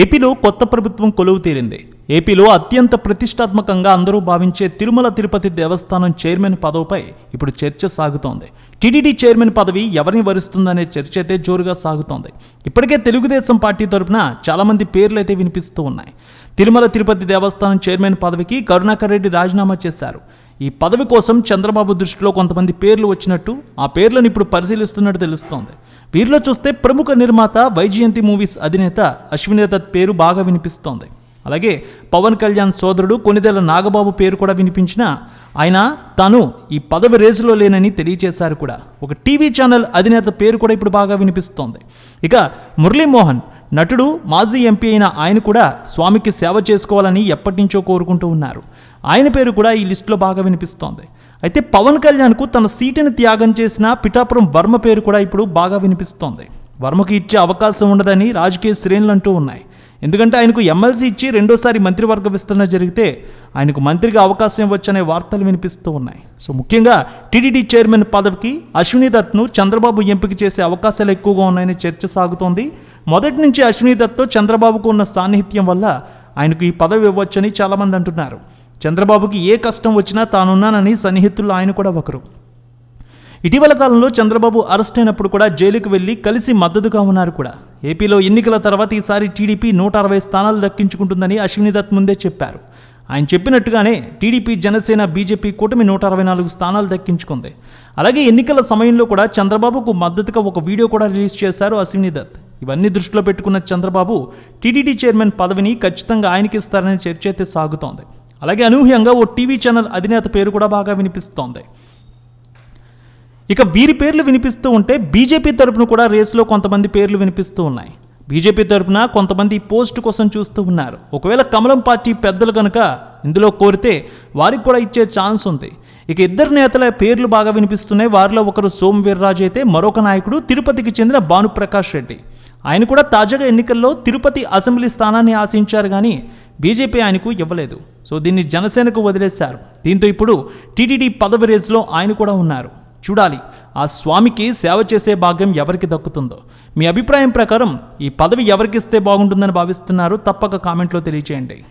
ఏపీలో కొత్త ప్రభుత్వం కొలువు తీరింది. ఏపీలో అత్యంత ప్రతిష్టాత్మకంగా అందరూ భావించే తిరుమల తిరుపతి దేవస్థానం చైర్మన్ పదవిపై ఇప్పుడు చర్చ సాగుతోంది. టీటీడీ చైర్మన్ పదవి ఎవరిని వరిస్తుందనే చర్చ అయితే జోరుగా సాగుతోంది. ఇప్పటికే తెలుగుదేశం పార్టీ తరపున చాలామంది పేర్లు అయితే వినిపిస్తూ ఉన్నాయి. తిరుమల తిరుపతి దేవస్థానం చైర్మన్ పదవికి కరుణాకర్ రెడ్డి రాజీనామా చేశారు. ఈ పదవి కోసం చంద్రబాబు దృష్టిలో కొంతమంది పేర్లు వచ్చినట్టు ఆ పేర్లను ఇప్పుడు పరిశీలిస్తున్నట్టు తెలుస్తోంది. వీరిలో చూస్తే ప్రముఖ నిర్మాత వైజయంతి మూవీస్ అధినేత అశ్విని దత్ పేరు బాగా వినిపిస్తోంది. అలాగే పవన్ కళ్యాణ్ సోదరుడు కొనిదెల నాగబాబు పేరు కూడా వినిపించిన ఆయన తాను ఈ పదవి రేసులో లేనని తెలియచేశారు కూడా. ఒక టీవీ ఛానల్ అధినేత పేరు కూడా ఇప్పుడు బాగా వినిపిస్తోంది. ఇక మురళీమోహన్ నటుడు మాజీ ఎంపీ అయిన ఆయన కూడా స్వామికి సేవ చేసుకోవాలని ఎప్పటి నుంచో కోరుకుంటూ ఉన్నారు. ఆయన పేరు కూడా ఈ లిస్టులో బాగా వినిపిస్తోంది. అయితే పవన్ కళ్యాణ్కు తన సీటుని త్యాగం చేసిన పిఠాపురం వర్మ పేరు కూడా ఇప్పుడు బాగా వినిపిస్తోంది. వర్మకు ఇచ్చే అవకాశం ఉండదని రాజకీయ శ్రేణులు అంటూ ఉన్నాయి. ఎందుకంటే ఆయనకు ఎమ్మెల్సీ ఇచ్చి రెండోసారి మంత్రివర్గ విస్తరణ జరిగితే ఆయనకు మంత్రిగా అవకాశం ఇవ్వచ్చనే వార్తలు వినిపిస్తూ ఉన్నాయి. సో ముఖ్యంగా టీడీడీ చైర్మన్ పదవికి అశ్విని దత్ను చంద్రబాబు ఎంపిక చేసే అవకాశాలు ఎక్కువగా ఉన్నాయని చర్చ సాగుతోంది. మొదటి నుంచి అశ్విని దత్తో చంద్రబాబుకు ఉన్న సాన్నిహిత్యం వల్ల ఆయనకు ఈ పదవి ఇవ్వచ్చని చాలామంది అంటున్నారు. చంద్రబాబుకి ఏ కష్టం వచ్చినా తానున్నానని సన్నిహితుల్లో ఆయన కూడా ఒకరు. ఇటీవల కాలంలో చంద్రబాబు అరెస్ట్ అయినప్పుడు కూడా జైలుకు వెళ్ళి కలిసి మద్దతుగా ఉన్నారు కూడా. ఏపీలో ఎన్నికల తర్వాత ఈసారి టీడీపీ నూట అరవై స్థానాలు దక్కించుకుంటుందని అశ్విని దత్ ముందే చెప్పారు. ఆయన చెప్పినట్టుగానే టీడీపీ జనసేన బీజేపీ కూటమి నూట అరవై నాలుగు స్థానాలు దక్కించుకుంది. అలాగే ఎన్నికల సమయంలో కూడా చంద్రబాబుకు మద్దతుగా ఒక వీడియో కూడా రిలీజ్ చేశారు అశ్విని దత్. ఇవన్నీ దృష్టిలో పెట్టుకున్న చంద్రబాబు టీటీడీ చైర్మన్ పదవిని ఖచ్చితంగా ఆయనకిస్తారనే చర్చ అయితే సాగుతోంది. అలాగే అనూహ్యంగా ఓ టీవీ ఛానల్ అధినేత పేరు కూడా బాగా వినిపిస్తోంది. ఇక వీరి పేర్లు వినిపిస్తూ ఉంటే బీజేపీ తరపున కూడా రేసులో కొంతమంది పేర్లు వినిపిస్తూ ఉన్నాయి. బీజేపీ తరపున కొంతమంది పోస్టు పోస్ట్ కోసం చూస్తూ ఉన్నారు. ఒకవేళ కమలం పార్టీ పెద్దలు కనుక ఇందులో కోరితే వారికి కూడా ఇచ్చే ఛాన్స్ ఉంది. ఇక ఇద్దరు నేతల పేర్లు బాగా వినిపిస్తున్నాయి. వారిలో ఒకరు సోమ్ వీర్రాజు అయితే మరొక నాయకుడు తిరుపతికి చెందిన భానుప్రకాష్ రెడ్డి. ఆయన కూడా తాజాగా ఎన్నికల్లో తిరుపతి అసెంబ్లీ స్థానాన్ని ఆశించారు కానీ బీజేపీ ఆయనకు ఇవ్వలేదు. సో దీన్ని జనసేనకు వదిలేశారు. దీంతో ఇప్పుడు టీటీడీ పదవి రేసులో ఆయన కూడా ఉన్నారు. చూడాలి ఆ స్వామికి సేవ చేసే భాగ్యం ఎవరికి దక్కుతుందో. మీ అభిప్రాయం ప్రకారం ఈ పదవి ఎవరికిస్తే బాగుంటుందని భావిస్తున్నారు తప్పక కామెంట్లో తెలియచేయండి.